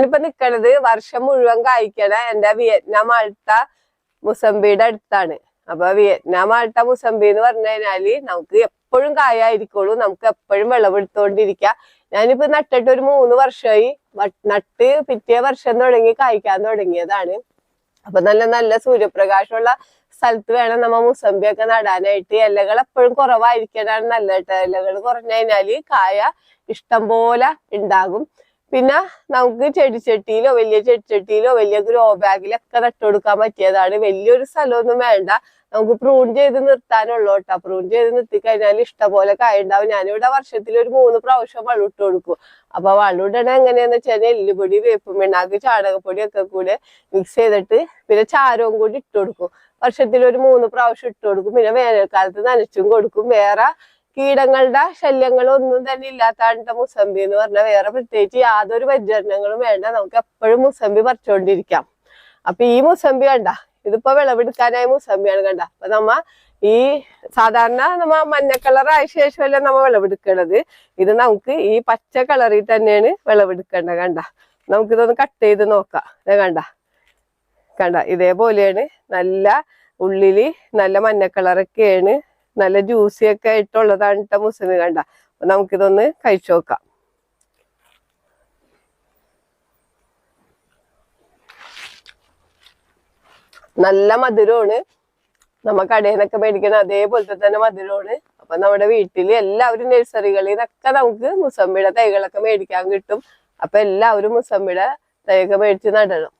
ഞാനിപ്പോ നിക്കണത് വർഷം മുഴുവൻ കായ്ക്കണ എന്റെ വിയറ്റ്നാം ആൾട്ട മുസംബിയുടെ അടുത്താണ്. അപ്പൊ വിയറ്റ്നാം ആൾട്ട മുസംബി എന്ന് പറഞ്ഞു കഴിഞ്ഞാൽ നമുക്ക് എപ്പോഴും കായായിരിക്കുള്ളൂ. നമുക്ക് എപ്പോഴും വിളവെടുത്തോണ്ടിരിക്കാം. ഞാനിപ്പോ നട്ടിട്ട് ഒരു മൂന്ന് വർഷമായി നട്ട് പിറ്റേ വർഷം തുടങ്ങി കായ്ക്കാൻ തുടങ്ങിയതാണ്. അപ്പൊ നല്ല നല്ല സൂര്യപ്രകാശമുള്ള സ്ഥലത്ത് വേണം നമ്മ മുസംബി ഒക്കെ നടാനായിട്ട്. ഇലകൾ എപ്പോഴും കുറവായിരിക്കാനാണ് നല്ല കേട്ടോ ഇലകൾ കുറഞ്ഞു കഴിഞ്ഞാൽ കായ ഇഷ്ടം പോലെ ഉണ്ടാകും. പിന്നെ നമുക്ക് ചെടിച്ചട്ടിയിലോ വലിയ ചെടിച്ചട്ടിയിലോ വലിയ ഗ്രോ ബാഗിലൊക്കെ നട്ടുകൊടുക്കാൻ പറ്റിയതാണ്. വലിയൊരു സ്ഥലമൊന്നും വേണ്ട. നമുക്ക് പ്രൂൺ ചെയ്ത് നിർത്താനുള്ളൂ കേട്ടോ പ്രൂൺ ചെയ്ത് നിർത്തി കഴിഞ്ഞാൽ ഇഷ്ടംപോലെ കായുണ്ടാവും. ഞാനിവിടെ വർഷത്തിൽ ഒരു മൂന്ന് പ്രാവശ്യം വെള്ളം ഇട്ട് കൊടുക്കും. അപ്പൊ വെള്ളം ഇടണ എങ്ങനെയാന്ന് വെച്ചാൽ എല്ലുപൊടി വേപ്പ് മിണ്ണാക്ക് ചാണകപ്പൊടി ഒക്കെ കൂടെ മിക്സ് ചെയ്തിട്ട് പിന്നെ ചാരവും കൂടി ഇട്ട് കൊടുക്കും. വർഷത്തിൽ ഒരു മൂന്ന് പ്രാവശ്യം ഇട്ട് കൊടുക്കും. പിന്നെ വേനൽക്കാലത്ത് നനച്ചും കൊടുക്കും. വേറെ കീടങ്ങളുടെ ശല്യങ്ങളും ഒന്നും തന്നെ ഇല്ലാത്ത മുസമ്പി എന്ന് പറഞ്ഞാൽ വേറെ പ്രത്യേകിച്ച് യാതൊരു പരിചരണങ്ങളും വേണ്ട. നമുക്ക് എപ്പോഴും മുസമ്പി പറിച്ചുകൊണ്ടിരിക്കാം അപ്പൊ ഈ മുസമ്പി കണ്ട ഇതിപ്പോ വിളവെടുക്കാനായ മുസമ്പിയാണ് കണ്ട. അപ്പൊ നമ്മ ഈ സാധാരണ നമ്മ മഞ്ഞ കളറായ ശേഷമല്ല നമ്മ വിളവെടുക്കണത്. ഇത് നമുക്ക് ഈ പച്ച കളറിൽ തന്നെയാണ് വിളവെടുക്കേണ്ടത് കണ്ട. നമുക്കിതൊന്ന് കട്ട് ചെയ്ത് നോക്കാം. കണ്ട. കണ്ട. ഇതേപോലെയാണ് നല്ല ഉള്ളിൽ നല്ല മഞ്ഞ കളറൊക്കെയാണ് നല്ല ജ്യൂസി ഒക്കെ ആയിട്ടുള്ളതാണ് കേട്ടോ മുസ്ലിം കണ്ട. അപ്പൊ നമുക്കിതൊന്ന് കഴിച്ചു നോക്കാം. നല്ല മധുരമാണ്. നമ്മ കടയിൽ നിന്നൊക്കെ അതേപോലത്തെ തന്നെ മധുരമാണ്. അപ്പൊ നമ്മുടെ വീട്ടിൽ എല്ലാവരും നഴ്സറികളിൽ നിന്നൊക്കെ നമുക്ക് മുസമ്മിയുടെ തൈകളൊക്കെ മേടിക്കാൻ കിട്ടും. അപ്പൊ എല്ലാവരും മുസമ്മിയുടെ തൈയൊക്കെ മേടിച്ച് നടണം.